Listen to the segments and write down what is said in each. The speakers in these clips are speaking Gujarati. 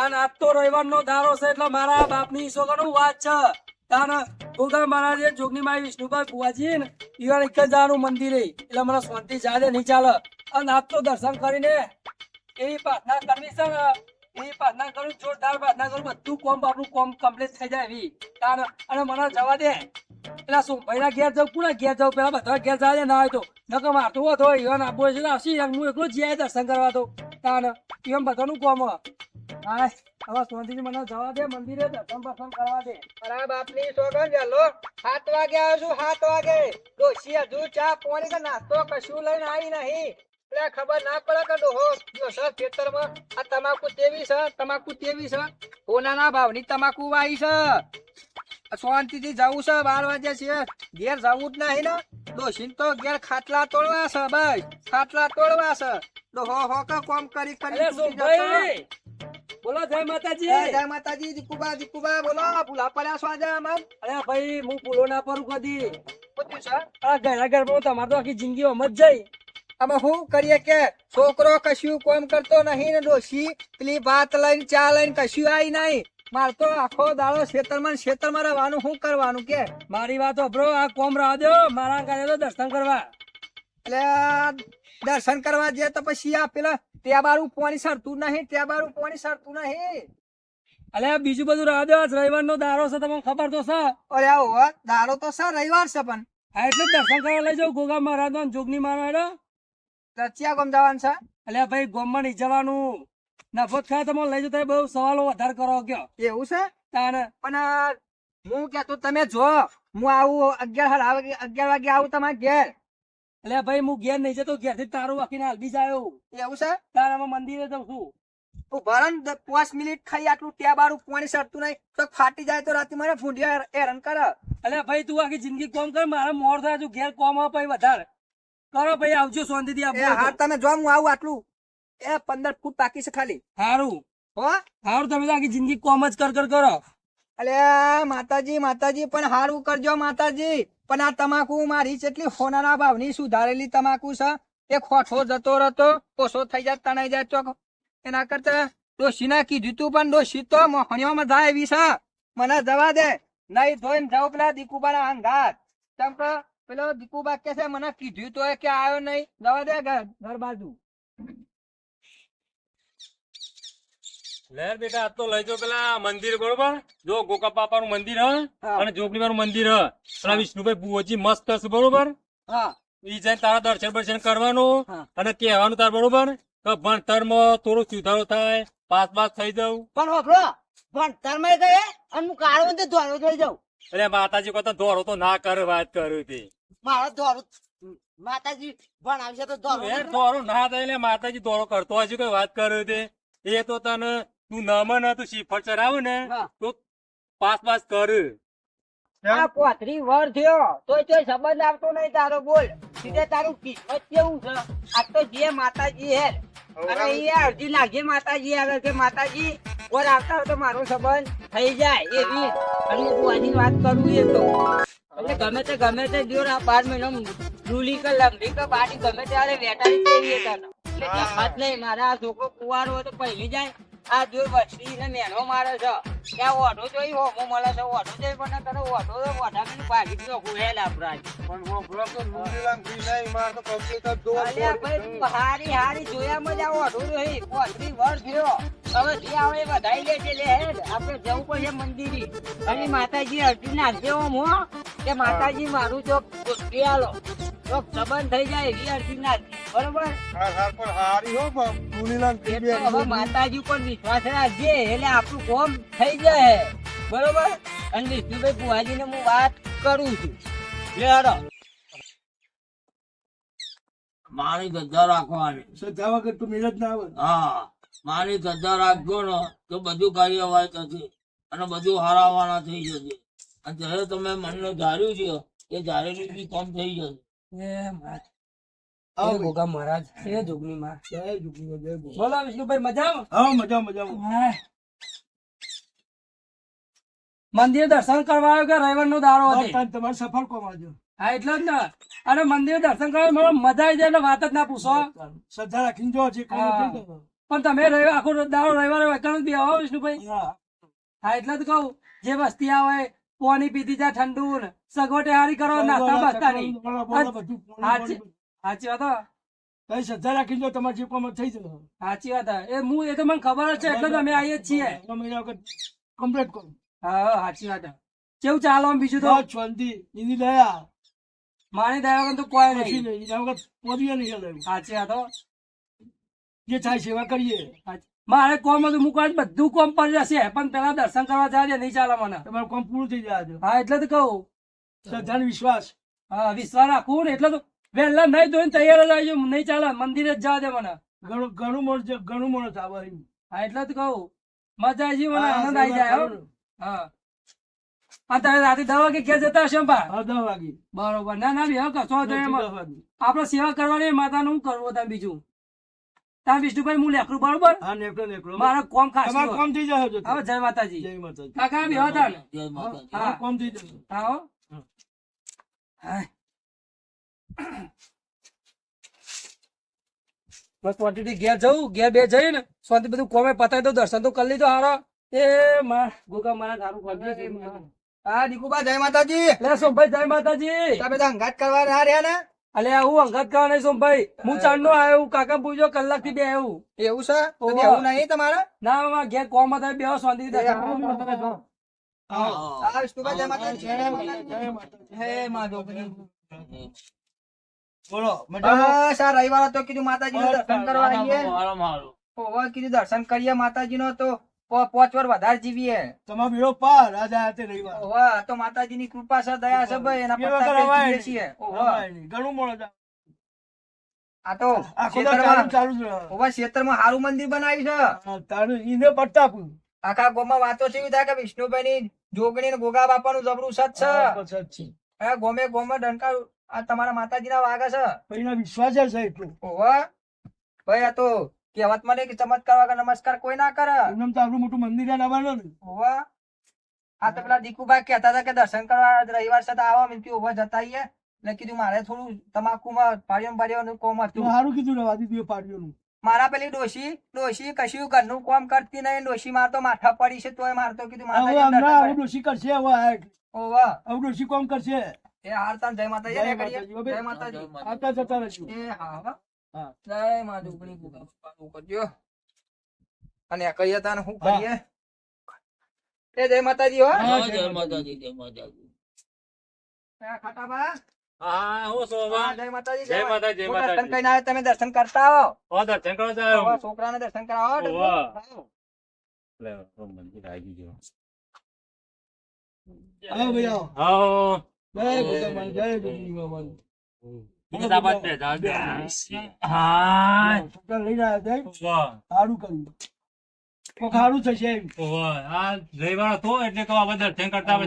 તાન આજ રવિવારનો દારો છે, એટલે મારા બાપની ઈસોગરનું વાત છે. તાન ગોગા મહારાજે જોગની માઈ વિષ્ણુભાઈ બુવાજી ને ઈવન એક જ મંદિર એટલે મને શાંતિ જાદે નહીં ચાલે. અને આજ દર્શન કરીને એવી પ્રાર્થના કરવી છે ને, એવી પ્રાર્થના કરું, જોરદાર પ્રાર્થના કરું, બધું કોમ બાપનું કોમ કમ્પ્લીટ થઈ જાય એવી. તાન, અને મને જવા દે. પેલા શું ભાઈના ઘેર જાઉં પૂરા ઘેર જાઉં? પેલા બધા ઘેર જાય ના હોય તો. નકર મારતું હોત ઈવન આપવો છે આવશી હું એકલો જ જઈએ દર્શન કરવા તો. તાન ઈવન બધાનું કોમ હા હવે શાંતિથી મને જવા દે મંદિરે દર્શન બર્શન કરવા દે. મારા બાપની સોગંદ ચાલો સાત વાગે આવ્યો છું સાત વાગે. ડોશી હજુ ચા પાણી કે નાસ્તો કશું લઈને આવી નહીં. એટલે ખબર ના પડે કે ડોહો ખેતરમાં આ તમાકુ તેવી છે તમાકુ તેવી છે? ભાવની તમાકુ વાવી છે. શાંતિથી જવું છે બાર વાગ્યા છે. ઘેર જવું જ નહીં ને. ડોશીને તો ઘેર ખાટલા તોડવા છે બસ ખાટલા તોડવા છે. ડોહો હો કે કોમ કરી કરી બોલો જય માતાજી. જય માતાજી દીકુબા દીકુબા બોલો ભૂલા પડ્યા છો આજે આમાં? અરે ભાઈ હું ભૂલો ના પરું કદી. આ તમારે તો આખી જિંદગી ઓમ જ જઈ અમે શું કરીએ કે છોકરો કશું કોમ કરતો નહીં ને ડોશી પેલી ભાત લઈને ચા લઈને કશું આવી નહીં. માર તો આખો દાડો ખેતરમાં ખેતરમાં રહેવાનું શું કરવાનું કે? મારી વાત અભરો આ કોમ રહ દો મારા ઘરે તો દર્શન કરવા. એટલે દર્શન કરવા જે તો પછી આ પેલા ત્યાં બારું પાણી સરતું નહીં ત્યાં બારું પાણી સરતું નહીં. અલે બીજું બધું રાહ દો નો દારો છે તમને ખબર તો છે. અરે આવો દારો તો સર રવિવાર છે પણ. હા એટલે દર્શન કરવા લઈ જાઉં ગોગા મહારાજ નો જોગની મારવાડો રચિયા ગમ જવાનું છે? અલે ભાઈ ગોમમાં નહીં જવાનું. નફત ખાય તમે લઈ જતા બહુ સવાલો વધારે કરો કયો. એવું છે? તાને. પણ હું કેતો તમે જો હું આવું અગિયાર અગિયાર વાગે આવું તમારા ઘેર. અલે ભાઈ હું ઘેર નહીં જતો ઘેરથી તારું વાકીને હાલબી જાયો એવું છે? તારામાં મંદિરે જઉં છું. ઊભા રહો પાંચ મિનિટ ખાઈ આટલું ત્યાં બારું પાણી સરતું નહીં તો ફાટી જાય તો રાતે મને ફૂંડિયા હેરાન કરે. અલે ભાઈ તું આખી જિંદગી કોમ કર મારા મોર થાય તું ઘેર કોમ આવે ભાઈ વધારે. કરો ભાઈ આવજો શાંતિથી એ આપજો હાર તમે જો હું આવું આટલું. એ પંદર ફૂટ બાકી છે ખાલી. સારું હો? સારું તમે તો આખી જિંદગી કોમ જ કર કર કરો. અલે માતાજી માતાજી પણ હારું કરજો માતાજી. પણ આ તમાકુ મારી જેટલી સોનાના ભાવની સુધારેલી તમાકુ છે, એ ખોઠો જતો રહેતો ઓછો થઈ જાય તણાઈ જાય ચોક એના કરતા ડોશીના કીધું તું પણ ડોશી તો મોહણીઓમાં જાય એવી છે. મને જવા દે, નહીં ધોઈને જાઉં પેલા દીકુબાના અંગાત. કેમ કે પેલો દીકુબા કે છે, મને કીધું તો કે આવ્યો નહીં. જવા દે ઘર બાજુ. લેર બેટા આ તો લઈ પેલા મંદિર બરોબર? જો ગોકા બાપા નું મંદિર હ અને જોગણી નું મંદિર હ. પેલા વિષ્ણુભાઈ બુઓજી મસ્ત છે બરોબર? હા. ઈ જઈને તારા દર્શન બર્શન કરવાનું અને કહેવાનું તાર બરોબર? કે ભણતરમાં થોડો સુધારો થાય પાસ પાસ થઈ જવું પણ હોભળો ભણતરમાં ગયે અને હું કાળો બંધ ધોરો થઈ જાઉં. એટલે માતાજી કહેતા ધોરો તો ના કર વાત કરું તે. મારો ધોરો માતાજી ભણાવશે તો ધોરો ધોરો ના થાય એટલે માતાજી ધોરો કરતો હજી કોઈ વાત કરું તે. એ તો તને તું નમન તું શ્રીફળ ચડાવ ને તો પાસ પાસ કર. આ પોતરી વર થયો તોય તોય સંબંધ આવતો નહીં તારો બોલ. સીધે તારું કિસ્મત કેવું છે? આ તો જે માતાજી હે. અરે એ અરજી લાગે માતાજી આવે કે માતાજી વર આવતા હોય તો મારો સંબંધ થઈ જાય એ એવી અને હું આની વાત કરું એ તો. એટલે ગમે તે ગમે તે દિયોર આ બાર મહિનો ડુલી કે લંબી કે બાડી ગમે ત્યારે વેટાડી જઈએ તને. એટલે ત્યાં હાથ નહીં મારા આ છોકરો કુવારો હોય તો પહેલી જાય. આ જોઈ વસ્તી ને મેનો મારે છે. ત્યાં ઓઢો જોઈ હોમો મળે છે ઓઢો જોઈ પણ તને ઓઢો તો ઓઢા બી માર તો નાખું હેલ આપણા અલ્યા ભાઈ તું હારી હારી જોયા મજા ઓઢો રહી પોતરી વર્ષ ગયો હવે જે આવે વધાઈ લે છે લે આપણે જવું પડશે મંદિરી. અને માતાજી અડધી નાખજે ઓમ હો. કે માતાજી મારું જો આલો. તો સંબંધ થઈ જાય એવી અડધી નાખજે બરોબર? એ તો હવે માતાજી ઉપર વિશ્વાસ રાખજે એટલે આપણું કોમ થઈ જાય બરોબર? અને વિષ્ણુભાઈ બુહાજીને હું વાત કરું છું. લેડો મારી ધંધા રાખવાની વગર તું ના આવે. હા મારી ધંધા રાખજો ને તો બધું કાર્યવાહી થશે અને બધું હારાવાના થઈ જશે. અને જ્યારે તમે મનને ધાર્યું છે એ ધારેલું બી કામ થઈ જશે. એ મહારાજ એ ગોગા મહારાજ. એ જોગની માં. બોલો વિષ્ણુભાઈ મજામાં? હા મજા મજામાં. મંદિર દર્શન કરવા આવ્યો કે રવિવાર નો દારો હતો તમારે સફળ કોમ હા એટલે જ ને. અને મંદિર દર્શન કરવા મજા આવી જાય વાત જ ના પૂછો. શ્રદ્ધા રાખીને જો. પણ તમે રવિવાર આખો દારો રવિવારે વૈકાણું બી આવો વિષ્ણુભાઈ. હા. એટલે જ કહું જે વસ્તી આવે પોની પીધી જાય ઠંડુ ને સગવટે હારી કરો નાસ્તા બાસ્તા નહીં સાચી વાત. કઈ શ્રદ્ધા રાખી દો તમારે થઈ જશે. સાચી વાત. એ હું એ તો મને ખબર છે એટલે અમે આવીએ જ છીએ. મહિના વખત કમ્પ્લીટ કરો. હા સાચી વાત કેવું ચાલો બીજું તો? શાંતિ. એની દયા. મારી દયા વગર તો કોઈ નથી નહીં. એના વગર પોરીએ નહીં. સાચી વાત જે થાય સેવા કરીએ. મારે કોમ હતું હું કહું બધું કોમ પર જશે. પણ પેલા દર્શન કરવા જાય નહીં ચાલે મને. તમારું કોમ પૂરું થઈ જાય. હા એટલે તો કહું. શ્રદ્ધા વિશ્વાસ. હા વિશ્વાસ રાખવું ને એટલે તો વહેલા નહીં ધોઈને તૈયાર જ આવી નહીં ચાલે મંદિરે જ જવા દે મને. ઘણું ઘણું મોડું છે, ઘણું મોડું થાય હા એટલે જ કહું. મજા આવી મને આનંદ આવી જાય હા હા. તમે રાતે દસ વાગે ઘેર જતા હશો બા? દસ વાગે. બરોબર. ના ના બે કશો વાંધો નહીં દસ એમાં. વાગે. આપણે સેવા કરવાની માતાનું શું કરવું તમે બીજું? ત્યાં વિષ્ણુભાઈ હું લેખરું બરોબર? હા, નેકળો, નેકળો. મારા કોમ ખાસ તમારું કામ થઈ જાય હવે જય માતાજી. જય માતાજી. કાકા બે હતા જય માતાજી. હા તમારું થઈ જશે. હા. હો. બસ ક્વોન્ટિટી ઘેર જવું ઘેર બે જઈ ને શાંતિ બધું કોમે પતાવી દો દર્શન તો કરી લીધો હારો. એ માં ગોગા મારા ખોલ્યું છે. હા દીકુબા જય માતાજી. લે સોમભાઈ જય માતાજી. તમે તો અંગાત કરવા ના રહ્યા ને? અલે હું અંગત કરવા નહીં સોમભાઈ. હું ચાંદ નો આવ્યો કાકા પૂછ્યો કલાકથી બે આવ્યું એવું છે? એવું નહીં તમારે? ના મામા ઘેર કોમ હતા બે શાંતિ જય માતાજી. જય માતાજી. હે માધવપુરી. બોલો બસ આ રવિવાર હતો કીધું માતાજી દર્શન કરવા આવીએ. મારો મારો કીધું દર્શન કરીએ માતાજી નો તો પોચ વાર વધારે જીવીએ. તમારો બેડો પાર આજે આ તે રવિવાર તો માતાજી ની કૃપા છે દયા છે ભાઈ એના જીવીએ છીએ. ઘણું મોડું. આ તો મંદિર બનાવ્યું છે. તારું ઈને પટ્ટા આખા ગોમાં વાતો છે એવી થાય કે વિષ્ણુભાઈ ની જોગણી ને ગોગા બાપા નું જબરું સત છે. ગોમે ગોમે ડંકા આ તમારા માતાજી ના વાગે છે એના વિશ્વાસ છે એટલું. ઓવા ભાઈ આ તો કહેવતમાં કે ચમત્કાર વાગા નમસ્કાર કોઈ ના કરે. એમ તો આપણું મોટું મંદિર યાદ આવવાનું ને. ઓવા આ તો પેલા દીકુભાઈ કહેતા હતા કે દર્શન કરવા રવિવાર સાથે આવો મેં કીધું ઊભા જતા આવીએ. એટલે કીધું મારે થોડું તમાકુમાં પાડ્યો પાડ્યો કોમ હતું. સારું કીધું ને વાદી દીવે પાડ્યોનું. મારા પેલી ડોશી ડોશી કશું ઘરનું કામ કરતી નહીં. ડોશી મારતો માથા પડી છે તોય મારતો કીધું હમણાં ડોશી કરશે હવે ડોશી કોમ કરશે. એ હારતા જય માતાજી જય માતાજી, જય માતાજી. આવતા જતા રહેજો. એ હા હા. જય મા દુગણી ગુગા કરજો. અને કહીએ તાને શું કરીએ? એ જય માતાજી હો. જય માતાજી. જય માતાજી. ખાટાબા હા હું હા, જય માતાજી જય માતાજી, જય હું દર્શન કરીને તમે દર્શન કરતા આવો. ઓ દર્શન કરવા હવે છોકરાને દર્શન કરાવો લે મંદિર આવી ગયો. આવો ભાઈ આવો. હતા, હતો દર્શન કરતા આપણે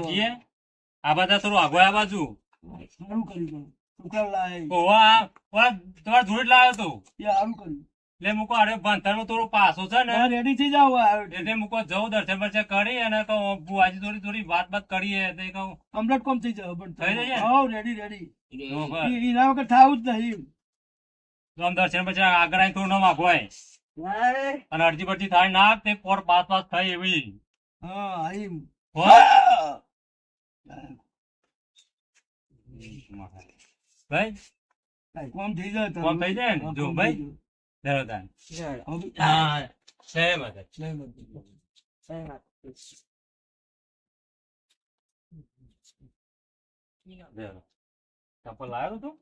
આ બધા થોડું આગળ આ બાજુ. સારું કર્યું. તમારે જોડે લાવ્યો તો. એ સારું કર્યું. એટલે મૂકો અરે ભણતરનો થોડો પાસો છે ને. રેડી થઈ જાવ એટલે મૂકો જવું દર્શન બર્શન કરી અને કહું બુઆજી થોડી થોડી વાત વાત કરીએ. તો કહું કમ્પ્લીટ કોમ થઈ જાવ પણ થઈ જાય હા રેડી રેડી એના વગર થાવું જ નહીં. તો આમ દર્શન પછી આગળ આવીને થોડું ન માગવાય અને અરજી પડતી થાય ના તે પોર પાસ પાસ થાય એવી. હા આઈ ભાઈ? કોમ થઈ જાય કોમ થઈ જાય જો કોમ જાય. હવે- હા જય માતા જય માતાજી. ચંપલ લાવ્યો તું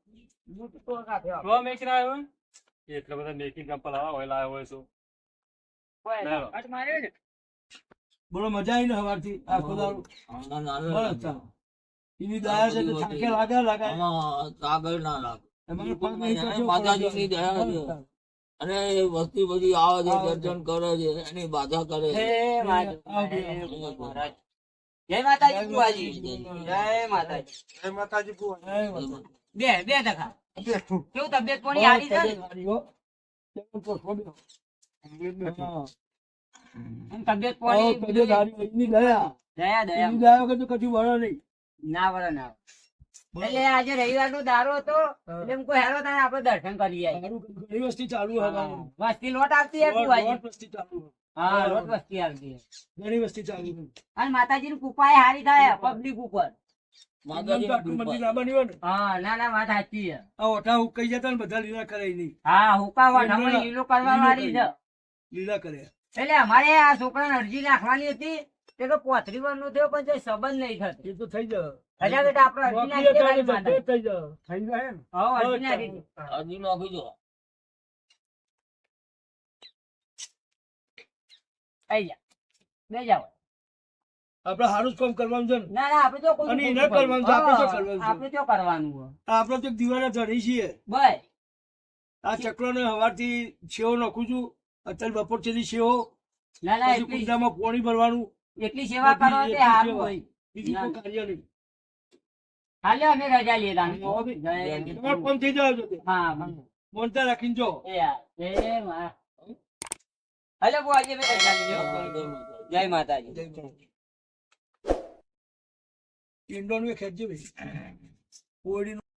તો મેકિન આવ્યો એટલા બધા મેકિંગ ચંપલ આવા હોય લાવ્યો હોય શું બોલો મજા આવી ને સવારથી આખો. એની દયા છે તો લાગે લાગે આગળ ના લાગે અને વસ્તી બધી આવે છે દર્શન કરે છે એની બાધા કરે છે. જય માતાજી બુવાજી જય માતાજી. જય માતાજી ભુવા. બે બે ટકા કેવું તબિયત પાણી હારી છે? તબિયત દયા. દયા દયા. કશું વળે નહીં. ના વળે ના. એટલે આજે રવિવાર નો દારો હતો એટલે એમ કોઈ હેરો તારે આપડે દર્શન કરી. સારું વસ્તી ચાલુ વસ્તી લોટ આવતી વસ્તી ચાલુ. હા લોટ વસ્તી આવતી ઘણી વસ્તી ચાલુ. અને માતાજીની કૃપા એ હારી થાય પબ્લિક ઉપર. માતાજી ના? ને ના ના ના- એટલે અમારે આ છોકરાને અરજી નાખવાની હતી. તે તો પોત્રી વર્ષનો થયો પણ સંબંધ નહીં થતો. એ તો થઈ જાય હજા બેટા આપણે જાય થઈ જાય ને આઈ જા. બે જ કામ કરવાનું છે ના. ના તો કોઈ એને કરવાનું છે, આપણે હા, કરવાનું છે? આપણે તો કરવાનું હોય. તો એક દિવાના છીએ. બસ. આ ચક્રો ને હવારથી સેવો નાખું છું. અત્યારે બપોર સુધી સેવો ના ના કુંડામાં પાણી ભરવાનું. એટલી સેવા કરો તે એટલી હોય. બીજું કોઈ કાર્ય નહીં. હાલે અમે રજા જય કામ થઈ જાય છે. હા. મોનતા રાખીને જો. હાલે બો અમે રજા લઈએ. જય માતાજી. ઇન્ડોન ખેંચજો ભાઈ. ઓળીનું